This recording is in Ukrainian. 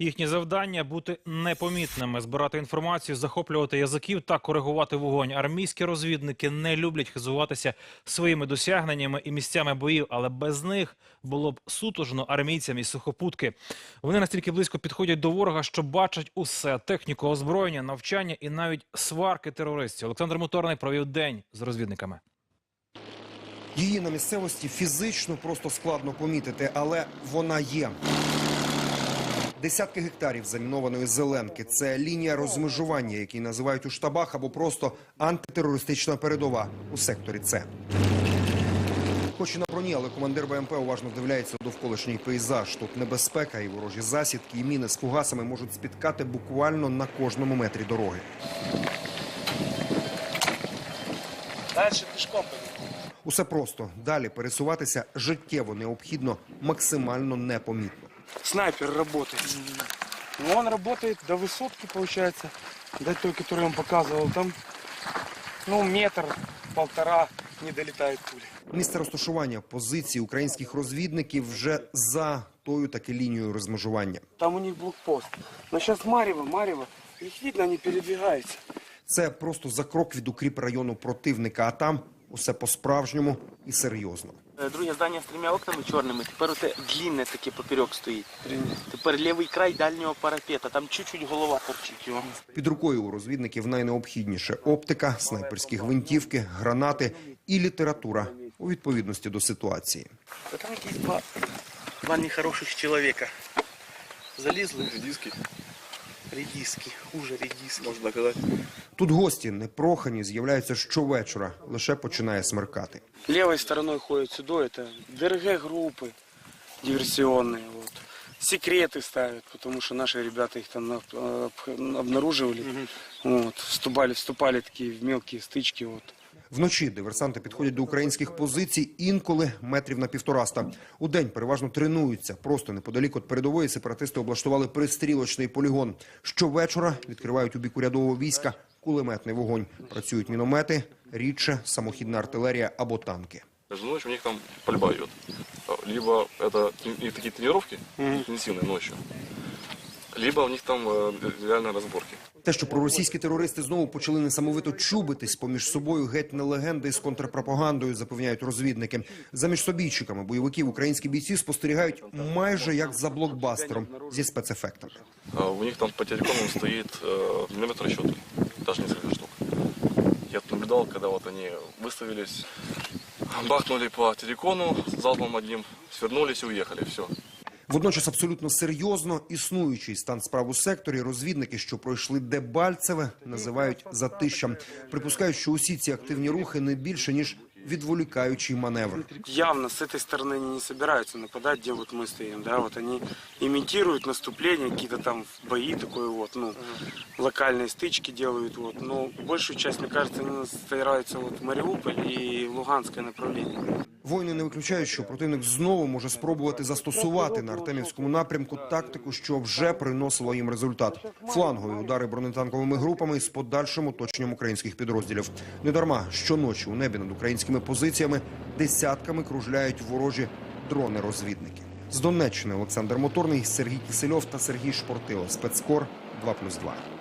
Їхнє завдання бути непомітними, збирати інформацію, захоплювати язиків та коригувати вогонь. Армійські розвідники не люблять хизуватися своїми досягненнями і місцями боїв, але без них було б сутужно армійцям і сухопутки. Вони настільки близько підходять до ворога, що бачать усе: техніку, озброєння, навчання і навіть сварки терористів. Олександр Моторний провів день з розвідниками. Її на місцевості фізично просто складно помітити, але вона є. Десятки гектарів замінованої зеленки це лінія розмежування, які називають у штабах або просто антитерористична передова у секторі. Це хоч і на броні, але командир БМП уважно вдивляється довколишній пейзаж. Тут небезпека і ворожі засідки, і міни з фугасами можуть спіткати буквально на кожному метрі дороги. Пешком пойдем. Усе просто далі пересуватися життєво необхідно максимально непомітно. Снайпер работает. Ну, он работает до высотки, получается, до той, которую он показывал. Там, ну, метр, полтора не долетает пули. Місце розташування позицій українських розвідників вже за тою таки лінією розмежування. Там у них блокпост. Но сейчас Марево, Марево, их видно, они передвигаются. Це просто за крок від укріп району противника, а там усе по-справжньому і серйозно. Е, Друге здання з трьома окнами чорними. Тепер оте длінне таке поперек стоїть. Тепер лівий край дальнього парапета. Там чуть-чуть голова торчить його. Під рукою у розвідників найнеобхідніше оптика, снайперські гвинтівки, гранати і література у відповідності до ситуації. Та там якісь два, два нехороших чоловіка. Залізли. Редиски, Рідіски, хуже рідіски. можно сказать. Тут гості непрохані з'являються щовечора, лише починає смеркати. Левой стороной ходят сюда, это ДРГ-группы диверсионные. Вот. Секреты ставят, потому что наши ребята их там на- э, обх- обнаруживали. Вот. Вступали, вступали такие в мелкие стычки. Вот. Вночі диверсанти підходять до українських позицій інколи метрів на півтораста. У день переважно тренуються. Просто неподалік від передової сепаратисти облаштували пристрілочний полігон. Щовечора відкривають у бік урядового війська кулеметний вогонь. Працюють міномети, рідше самохідна артилерія або танки. Каждую ночь у них там пальба идет. Либо это и такие тренировки интенсивные ночью, либо у них там э, реально разборки. Те, що проросійські терористи знову почали несамовито чубитись поміж собою, геть не легенди з контрпропагандою, запевняють розвідники. Заміж собійчиками бойовиків українські бійці спостерігають майже як за блокбастером зі спецефектами. А у них там по телекому стоит э, миномет расчеты, даже несколько штук. Я тут наблюдал, когда вот они выставились, бахнули по телекону залпом одним, свернулись и уехали, все. Водночас абсолютно серйозно існуючий стан справ у секторі розвідники, що пройшли Дебальцеве, називають затищем. Припускають, що усі ці активні рухи не більше ніж відволікаючий маневр. Явно с этой стороны они не собираются нападать, где вот мы стоим. Да? Вот они имитируют наступление, какие-то там бои, такой вот, ну, локальные стычки делают. Вот. Но большую часть, мне кажется, они стараются вот в Мариуполь и в Луганское направление. Воїни не виключають, що противник знову може спробувати застосувати на Артемівському напрямку тактику, що вже приносила їм результат. Флангові удари бронетанковими групами з подальшим оточенням українських підрозділів. Недарма щоночі у небі над українськими позиціями десятками кружляють ворожі дрони-розвідники. З Донеччини Олександр Моторний, Сергій Кисельов та Сергій Шпортило. Спецкор 2+,2.